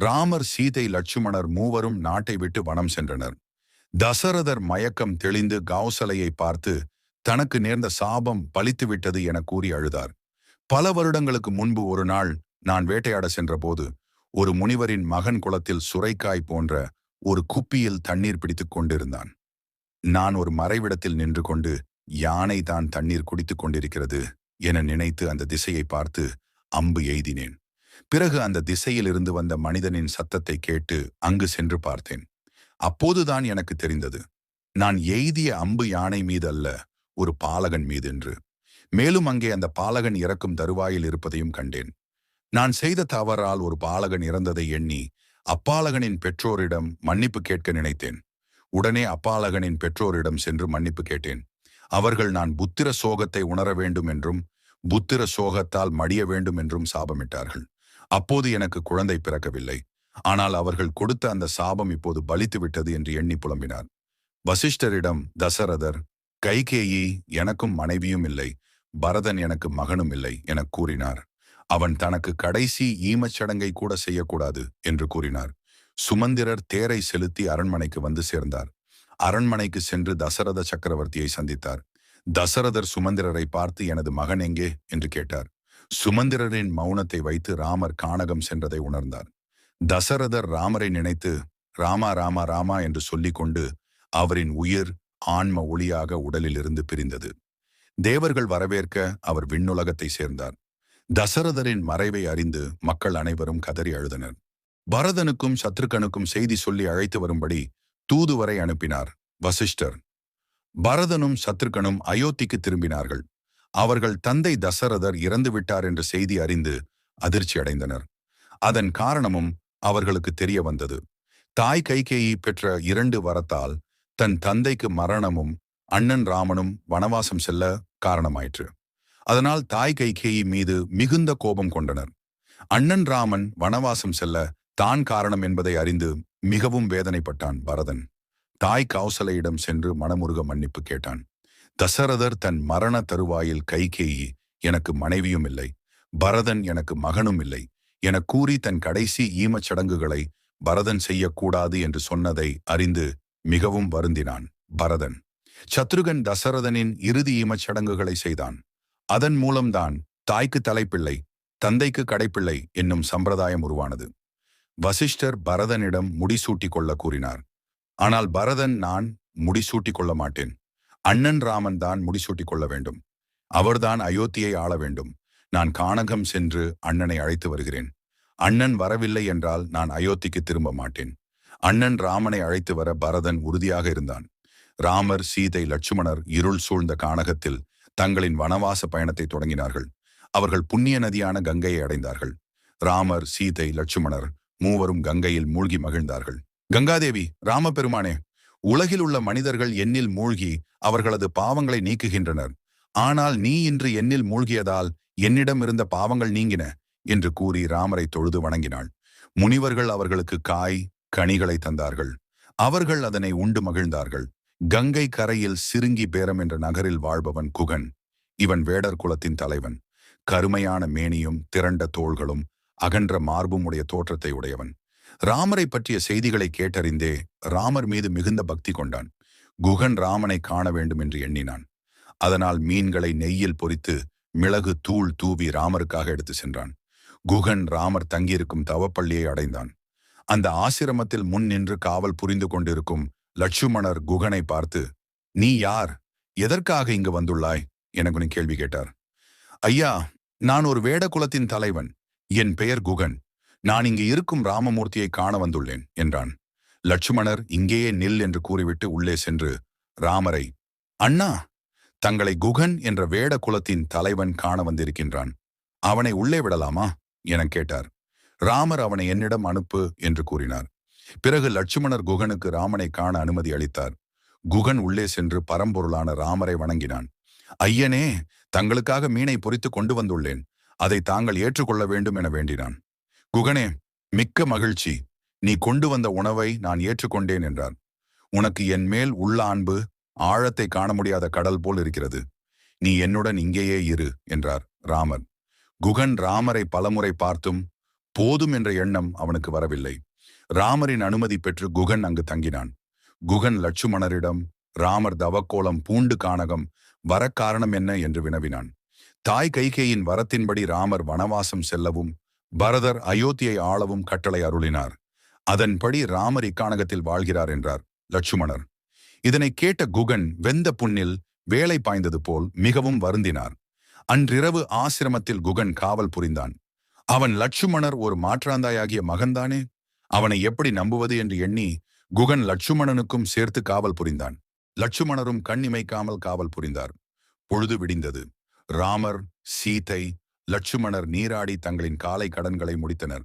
ராமர் சீதை லட்சுமணர் மூவரும் நாட்டை விட்டு வனம் சென்றனர். தசரதர் மயக்கம் தெளிந்து கௌசலையை பார்த்து தனக்கு நேர்ந்த சாபம் பலித்துவிட்டது என கூறி அழுதார். பல வருடங்களுக்கு முன்பு ஒரு நாள் நான் வேட்டையாட சென்றபோது ஒரு முனிவரின் மகன் குளத்தில் சுரைக்காய் போன்ற ஒரு குப்பியில் தண்ணீர் பிடித்துக் கொண்டிருந்தான். நான் ஒரு மறைவிடத்தில் நின்று கொண்டு யானை தான் தண்ணீர் குடித்துக் கொண்டிருக்கிறது என நினைத்து அந்த திசையை பார்த்து அம்பு எய்தினேன். பிறகு அந்த திசையில் இருந்து வந்த மனிதனின் சத்தத்தை கேட்டு அங்கு சென்று பார்த்தேன். அப்போதுதான் எனக்கு தெரிந்தது நான் எய்திய அம்பு யானை மீது அல்ல ஒரு பாலகன் மீது என்று மேலும் அங்கே அந்த பாலகன் இறக்கும் தருவாயில் இருப்பதையும் கண்டேன். நான் செய்த தவறால் ஒரு பாலகன் இறந்ததை எண்ணி அப்பாலகனின் பெற்றோரிடம் மன்னிப்பு கேட்க நினைத்தேன். உடனே அப்பாலகனின் பெற்றோரிடம் சென்று மன்னிப்பு கேட்டேன். அவர்கள் நான் புத்திர சோகத்தை உணர வேண்டும் என்றும் புத்திர சோகத்தால் மடிய வேண்டும் என்றும் சாபமிட்டார்கள். அப்போது எனக்கு குழந்தை பிறக்கவில்லை. ஆனால் அவர்கள் கொடுத்த அந்த சாபம் இப்போது பலித்து விட்டது என்று எண்ணி புலம்பினார். வசிஷ்டரிடம் தசரதர் கைகேயி எனக்கும் மனைவியும் இல்லை. பரதன் எனக்கு மகனும் இல்லை எனக் கூறினார். அவன் தனக்கு கடைசி ஈமச்சடங்கை கூட செய்யக்கூடாது என்று கூறினார். சுமந்திரர் தேரை செலுத்தி அரண்மனைக்கு வந்து சேர்ந்தார். அரண்மனைக்கு சென்று தசரத சக்கரவர்த்தியை சந்தித்தார். தசரதர் சுமந்திரரை பார்த்து எனது மகன் எங்கே? என்று கேட்டார். சுமந்திரரின் மௌனத்தை வைத்து ராமர் கானகம் சென்றதை உணர்ந்தார். தசரதர் ராமரை நினைத்து ராமா ராமா ராமா என்று சொல்லிக்கொண்டு அவரின் உயிர் ஆன்ம ஒளியாக உடலிலிருந்து பிரிந்தது. தேவர்கள் வரவேற்க அவர் விண்ணுலகத்தை சேர்ந்தார். தசரதரின் மறைவை அறிந்து மக்கள் அனைவரும் கதறி அழுதனர். பரதனுக்கும் சத்ருகனுக்கும் செய்தி சொல்லி அழைத்து வரும்படி தூதுவரை அனுப்பினார் வசிஷ்டர். பரதனும் சத்ருகனும் அயோத்திக்கு திரும்பினார்கள். அவர்கள் தந்தை தசரதர் இறந்துவிட்டார் என்ற செய்தி அறிந்து அதிர்ச்சி அடைந்தனர். அதன் காரணமும் அவர்களுக்கு தெரிய வந்தது. தாய் கைகேயி பெற்ற இரண்டு வரத்தால் தன் தந்தைக்கு மரணமும் அண்ணன் ராமனும் வனவாசம் செல்ல காரணமாயிற்று. அதனால் தாய் கைகேயி மீது மிகுந்த கோபம் கொண்டனர். அண்ணன் ராமன் வனவாசம் செல்ல தான் காரணம் என்பதை அறிந்து மிகவும் வேதனைப்பட்டான் பரதன். தாய் கௌசலையிடம் சென்று மனமுருக மன்னிப்பு கேட்டான். தசரதர் தன் மரண தருவாயில் கைகேயி எனக்கு மனைவியும் இல்லை. பரதன் எனக்கு மகனும் இல்லை. என கூறி தன் கடைசி ஈமச் சடங்குகளை பரதன் செய்யக்கூடாது என்று சொன்னதை அறிந்து மிகவும் வருந்தினான் பரதன். சத்ருகன் தசரதனின் இறுதி ஈமச் சடங்குகளை செய்தான். அதன் மூலம்தான் தாய்க்கு தலைப்பிள்ளை தந்தைக்கு கடைப்பிள்ளை என்னும் சம்பிரதாயம் உருவானது. வசிஷ்டர் பரதனிடம் முடிசூட்டிக் கொள்ள கூறினார் ஆனால் பரதன் நான் முடிசூட்டிக் கொள்ள மாட்டேன். அண்ணன் ராமன் தான் முடிசூட்டிக் கொள்ள வேண்டும். அவர்தான் அயோத்தியை ஆள வேண்டும். நான் கானகம் சென்று அண்ணனை அழைத்து வருகிறேன். அண்ணன் வரவில்லை என்றால் நான் அயோத்திக்கு திரும்ப மாட்டேன். அண்ணன் ராமனை அழைத்து வர பரதன் உறுதியாக இருந்தான். ராமர் சீதை லட்சுமணர் இருள் சூழ்ந்த கானகத்தில் தங்களின் வனவாச பயணத்தை தொடங்கினார்கள். அவர்கள் புண்ணிய நதியான கங்கையை அடைந்தார்கள். ராமர் சீதை லட்சுமணர் மூவரும் கங்கையில் மூழ்கி மகிழ்ந்தார்கள். கங்காதேவி ராமபெருமானே உலகில் உள்ள மனிதர்கள் எண்ணில் மூழ்கி அவர்களது பாவங்களை நீக்குகின்றனர். ஆனால் நீ இன்று எண்ணில் மூழ்கியதால் என்னிடம் இருந்த பாவங்கள் நீங்கின என்று கூறி ராமரை தொழுது வணங்கினாள். முனிவர்கள் அவர்களுக்கு காய் கனிகளை தந்தார்கள். அவர்கள் அதனை உண்டு மகிழ்ந்தார்கள். கங்கை கரையில் சிறுங்கி பேரம் என்ற நகரில் வாழ்பவன் குகன் இவன் வேடர் குலத்தின் தலைவன். கருமையான மேனியும் திரண்ட தோள்களும் அகன்ற மார்பும் உடைய தோற்றத்தை உடையவன். ராமரை பற்றிய செய்திகளை கேட்டறிந்தே ராமர் மீது மிகுந்த பக்தி கொண்டான். குகன் ராமனை காண வேண்டும் என்று எண்ணினான். அதனால் மீன்களை நெய்யில் பொறித்து மிளகு தூள் தூவி ராமருக்காக எடுத்து சென்றான். குகன் ராமர் தங்கியிருக்கும் தவப்பள்ளியை அடைந்தான். அந்த ஆசிரமத்தில் முன் நின்று காவல் புரிந்து கொண்டிருக்கும் லட்சுமணர் குகனை பார்த்து நீ யார்? எதற்காக இங்கு வந்துள்ளாய்? எனக்கு கேள்வி கேட்டார். ஐயா நான் ஒரு வேட குலத்தின் தலைவன். என் பெயர் குகன். நான் இங்கு இருக்கும் ராமமூர்த்தியை காண வந்துள்ளேன் என்றான். லட்சுமணர் இங்கேயே நில் என்று கூறிவிட்டு உள்ளே சென்று ராமரை அண்ணா தங்களை குகன் என்ற வேட குலத்தின் தலைவன் காண வந்திருக்கின்றான். அவனை உள்ளே விடலாமா? எனக் கேட்டார். ராமர் அவனை என்னிடம் அனுப்பு என்று கூறினார். பிறகு லட்சுமணர் குகனுக்கு ராமனை காண அனுமதி அளித்தார். குகன் உள்ளே சென்று பரம்பொருளான ராமரை வணங்கினான். ஐயனே தங்களுக்காக மீனை பொறித்து கொண்டு வந்துள்ளேன். அதை தாங்கள் ஏற்றுக்கொள்ள வேண்டும் என வேண்டினான். குகனே மிக்க மகிழ்ச்சி. நீ கொண்டு வந்த உணவை நான் ஏற்றுக்கொண்டேன் என்றார். உனக்கு என் மேல் உள்ள அன்பு ஆழத்தை காண முடியாத கடல் போல் இருக்கிறது. நீ என்னுடன் இங்கேயே இரு என்றார் ராமர். குகன் ராமரை பலமுறை பார்த்தும் போதும் என்ற எண்ணம் அவனுக்கு வரவில்லை. ராமரின் அனுமதி பெற்று குகன் அங்கு தங்கினான். குகன் லட்சுமணரிடம் ராமர் தவக்கோலம் பூண்டு கானகம் வர காரணம் என்ன என்று வினவினான். தாய் கைகேயின் வரத்தின்படி ராமர் வனவாசம் செல்லவும் பரதர் அயோத்தியை ஆளவும் கட்டளை அருளினார். அதன்படி ராமர் இக்கானகத்தில் வாழ்கிறார் என்றார் லட்சுமணர். இதனை கேட்ட குகன் வெந்த புண்ணில் வேலை பாய்ந்தது போல் மிகவும் வருந்தினார். அன்றிரவு ஆசிரமத்தில் குகன் காவல் புரிந்தான். அவன் லட்சுமணர் ஒரு மாற்றாந்தாயாகிய மகன்தானே? அவனை எப்படி நம்புவது என்று எண்ணி குகன் லட்சுமணனுக்கும் சேர்த்து காவல் புரிந்தான். லட்சுமணரும் கண் இமைக்காமல் காவல் புரிந்தார். பொழுது விடிந்தது. ராமர் சீதை லட்சுமணர் நீராடி தங்களின் காலை கடன்களை முடித்தனர்.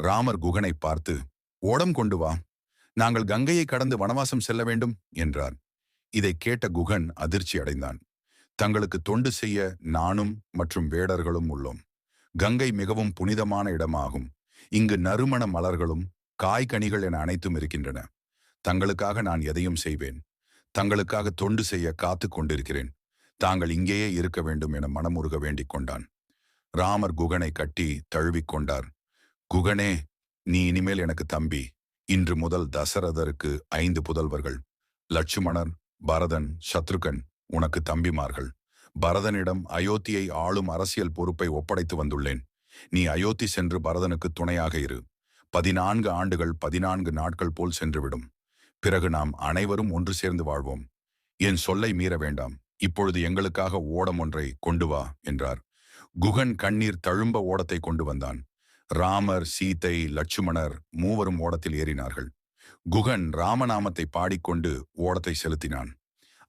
ராமர் குகனை பார்த்து ஓடம் கொண்டு வா. நாங்கள் கங்கையை கடந்து வனவாசம் செல்ல வேண்டும் என்றார். இதை கேட்ட குகன் அதிர்ச்சி அடைந்தான். தங்களுக்கு தொண்டு செய்ய நானும் மற்றும் வேடர்களும் உள்ளோம். கங்கை மிகவும் புனிதமான இடமாகும். இங்கு நறுமண மலர்களும் காய்கனிகள் என அனைத்தும் இருக்கின்றன. தங்களுக்காக நான் எதையும் செய்வேன். தங்களுக்காக தொண்டு செய்ய காத்து கொண்டிருக்கிறேன். தாங்கள் இங்கேயே இருக்க வேண்டும் என மனமுருக வேண்டிக் கொண்டான். ராமர் குகனை கட்டி தழுவிக் கொண்டார். குகனே நீ இனிமேல் எனக்கு தம்பி. இன்று முதல் தசரதருக்கு ஐந்து புதல்வர்கள். லட்சுமணர் பரதன் சத்ருகன் உனக்கு தம்பிமார்கள். பரதனிடம் அயோத்தியை ஆளும் அரசியல் பொறுப்பை ஒப்படைத்து வந்துள்ளேன். நீ அயோத்தி சென்று பரதனுக்கு துணையாக இரு. பதினான்கு ஆண்டுகள் பதினான்கு நாட்கள் போல் சென்றுவிடும். பிறகு நாம் அனைவரும் ஒன்று சேர்ந்து வாழ்வோம். என் சொல்லை மீற வேண்டாம். இப்பொழுது எங்களுக்காக ஓடம் ஒன்றை கொண்டு வா என்றார். குகன் கண்ணீர் தழும்ப ஓடத்தை கொண்டு வந்தான். ராமர் சீதை லட்சுமணர் மூவரும் ஓடத்தில் ஏறினார்கள். குகன் ராமநாமத்தை பாடிக்கொண்டு ஓடத்தை செலுத்தினான்.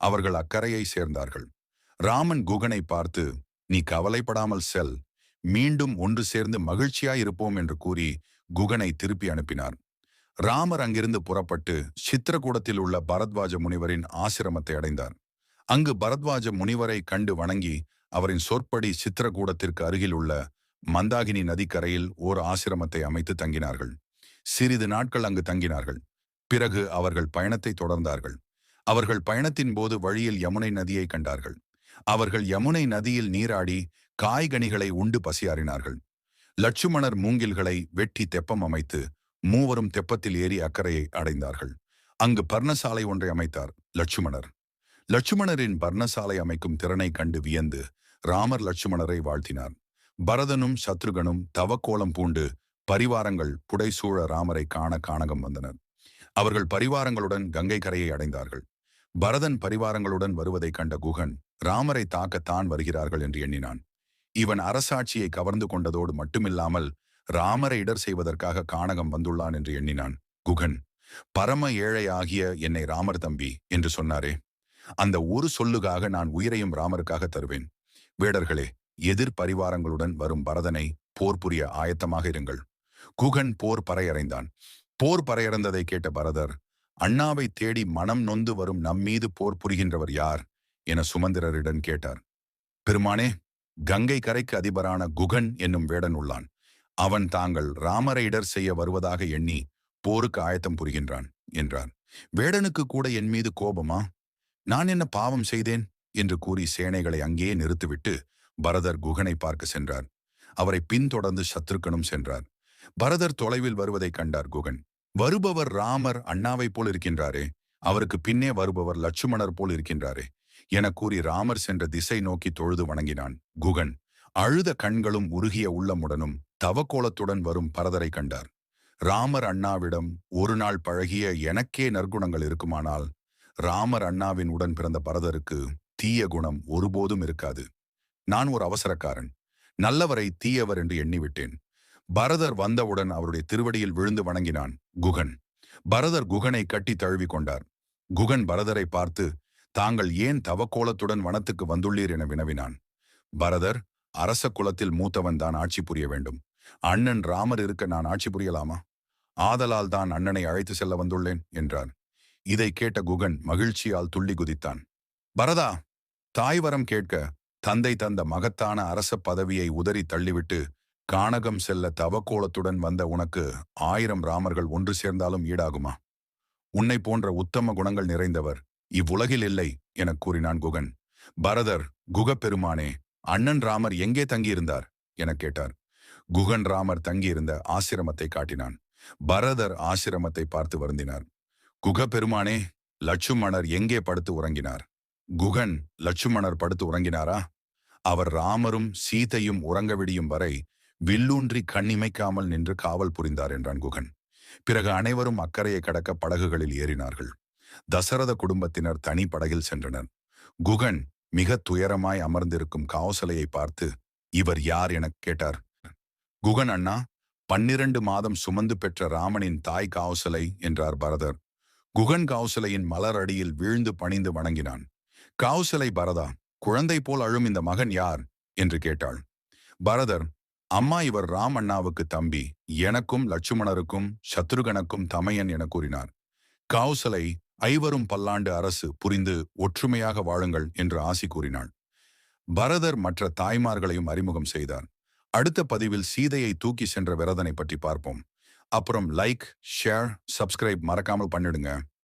அவர்கள் அக்கறையை சேர்ந்தார்கள். ராமன் குகனை பார்த்து நீ கவலைப்படாமல் செல். மீண்டும் ஒன்று சேர்ந்து மகிழ்ச்சியாயிருப்போம் என்று கூறி குகனை திருப்பி அனுப்பினார். ராமர் அங்கிருந்து புறப்பட்டு சித்திரகூடத்தில் உள்ள பரத்வாஜ முனிவரின் ஆசிரமத்தை அடைந்தார். அங்கு பரத்வாஜ முனிவரை கண்டு வணங்கி அவரின் சொற்படி சித்திரகூடத்திற்கு அருகில் உள்ள மந்தாகினி நதிக்கரையில் ஓர் ஆசிரமத்தை அமைத்து தங்கினார்கள். சிறிது நாட்கள் அங்கு தங்கினார்கள். பிறகு அவர்கள் பயணத்தை தொடர்ந்தார்கள். அவர்கள் பயணத்தின் போது வழியில் யமுனை நதியை கண்டார்கள். அவர்கள் யமுனை நதியில் நீராடி காய்கனிகளை உண்டு பசியாறினார்கள். லட்சுமணர் மூங்கில்களை வெட்டி தெப்பம் அமைத்து மூவரும் தெப்பத்தில் ஏறி அக்கறையை அடைந்தார்கள். அங்கு பர்ணசாலை ஒன்றை அமைத்தார் லட்சுமணர். லட்சுமணரின் பர்ணசாலை அமைக்கும் திறனை கண்டு வியந்து ராமர் லட்சுமணரை வாழ்த்தினார். பரதனும் சத்ருகனும் தவக்கோலம் பூண்டு பரிவாரங்கள் புடைசூழ ராமரை காண காணகம் வந்தனர். அவர்கள் பரிவாரங்களுடன் கங்கை கரையை அடைந்தார்கள். பரதன் பரிவாரங்களுடன் வருவதைக் கண்ட குகன் ராமரை தாக்கத்தான் வருகிறார்கள் என்று எண்ணினான். இவன் அரசாட்சியை கவர்ந்து கொண்டதோடு மட்டுமில்லாமல் ராமரை இடர் செய்வதற்காக காணகம் வந்துள்ளான் என்று எண்ணினான். குகன் பரம ஏழை ஆகிய என்னை ராமர் தம்பி என்று சொன்னாரே. அந்த ஒரு சொல்லுக்காக நான் உயிரையும் ராமருக்காக தருவேன். வேடர்களே எதிர் பரிவாரங்களுடன் வரும் பரதனை போர் புரிய ஆயத்தமாக இருங்கள். குகன் போர் பறையறைந்தான். போர் பறையறந்ததை கேட்ட பரதர் அண்ணாவை தேடி மனம் நொந்து வரும் நம்மீது போர் புரிகின்றவர் யார்? என சுமந்திரரிடம் கேட்டார். பெருமானே கங்கை கரைக்கு அதிபரான குகன் என்னும் வேடன் உள்ளான். அவன் தாங்கள் ராமரை இடர் செய்ய வருவதாக எண்ணி போருக்கு ஆயத்தம் புரிகின்றான் என்றார். வேடனுக்கு கூட என் மீது கோபமா? நான் என்ன பாவம் செய்தேன்? என்று கூறி சேனைகளை அங்கேயே நிறுத்திவிட்டு பரதர் குகனை பார்க்க சென்றார். அவரை பின்தொடர்ந்து சத்ருக்கனும் சென்றார். பரதர் தொலைவில் வருவதைக் கண்டார் குகன். வருபவர் ராமர் அண்ணாவைப் போல் இருக்கின்றாரே. அவருக்கு பின்னே வருபவர் லட்சுமணர் போல் இருக்கின்றாரே. என கூறி ராமர் சென்ற திசை நோக்கி தொழுது வணங்கினான் குகன். அழுத கண்களும் உருகிய உள்ளமுடனும் தவக்கோலத்துடன் வரும் பரதரை கண்டார். ராமர் அண்ணாவிடம் ஒரு நாள் பழகிய எனக்கே நற்குணங்கள் இருக்குமானால் ராமர் அண்ணாவின் உடன் பிறந்த பரதருக்கு தீய குணம் ஒருபோதும் இருக்காது. நான் ஒரு அவசரக்காரன். நல்லவரை தீயவர் என்று எண்ணிவிட்டேன். பரதர் வந்தவுடன் அவருடைய திருவடியில் விழுந்து வணங்கினான் குகன். பரதர் குகனை கட்டி தழுவி கொண்டார். குகன் பரதரை பார்த்து தாங்கள் ஏன் தவக்கோலத்துடன் வனத்துக்கு வந்துள்ளீர் என வினவினான். பரதர் அரச குலத்தில் மூத்தவன் தான் ஆட்சி புரிய வேண்டும். அண்ணன் ராமர் இருக்க நான் ஆட்சி புரியலாமா? ஆதலால் தான் அண்ணனை அழைத்து செல்ல வந்துள்ளேன் என்றார். இதை கேட்ட குகன் மகிழ்ச்சியால் துள்ளி குதித்தான். பரதா தாய் வரம் கேட்க தந்தை தந்த மகத்தான அரச பதவியை உதறி தள்ளிவிட்டு கானகம் செல்ல தவக்கோலத்துடன் வந்த உனக்கு ஆயிரம் ராமர்கள் ஒன்று சேர்ந்தாலும் ஈடாகுமா? உன்னை போன்ற உத்தம குணங்கள் நிறைந்தவர் இவ்வுலகில் இல்லை எனக் கூறினான் குகன். பரதர் குகப்பெருமானே அண்ணன் ராமர் எங்கே தங்கியிருந்தார்? எனக் கேட்டார். குகன் ராமர் தங்கியிருந்த ஆசிரமத்தை காட்டினான். பரதர் ஆசிரமத்தை பார்த்து வருந்தினார். குக பெருமானே லட்சுமணர் எங்கே படுத்து உறங்கினார்? குகன் லட்சுமணர் படுத்து உறங்கினாரா? அவர் ராமரும் சீதையும் உறங்க விடியும் வரை வில்லூன்றி கண்ணிமைக்காமல் நின்று காவல் புரிந்தார் என்றான் குகன். பிறகு அனைவரும் அக்கறையை கடக்க படகுகளில் ஏறினார்கள். தசரத குடும்பத்தினர் தனி படகில் சென்றனர். குகன் மிக துயரமாய் அமர்ந்திருக்கும் காவசலையை பார்த்து இவர் யார் எனக் கேட்டார். குகன் அண்ணா பன்னிரண்டு மாதம் சுமந்து பெற்ற ராமனின் தாய் காவசலை என்றார் பரதர். குகன் கவுசலையின் மலர் அடியில் வீழ்ந்து பணிந்து வணங்கினான். காவசலை பரதா குழந்தை போல் அழும் இந்த மகன் யார்? என்று கேட்டாள். பரதர் அம்மா இவர் ராம் அண்ணாவுக்கு தம்பி எனக்கும் லட்சுமணருக்கும் சத்ருகனுக்கும் தமையன் என கூறினார். கவுசலை ஐவரும் பல்லாண்டு அரசு புரிந்து ஒற்றுமையாக வாழுங்கள் என்று ஆசி கூறினாள். பரதர் மற்ற தாய்மார்களையும் அறிமுகம் செய்தார். அடுத்த பதிவில் சீதையை தூக்கி சென்ற விரதனை பற்றி பார்ப்போம். அப்புறம் லைக் ஷேர் சப்ஸ்கிரைப் மறக்காமல் பண்ணிடுங்க.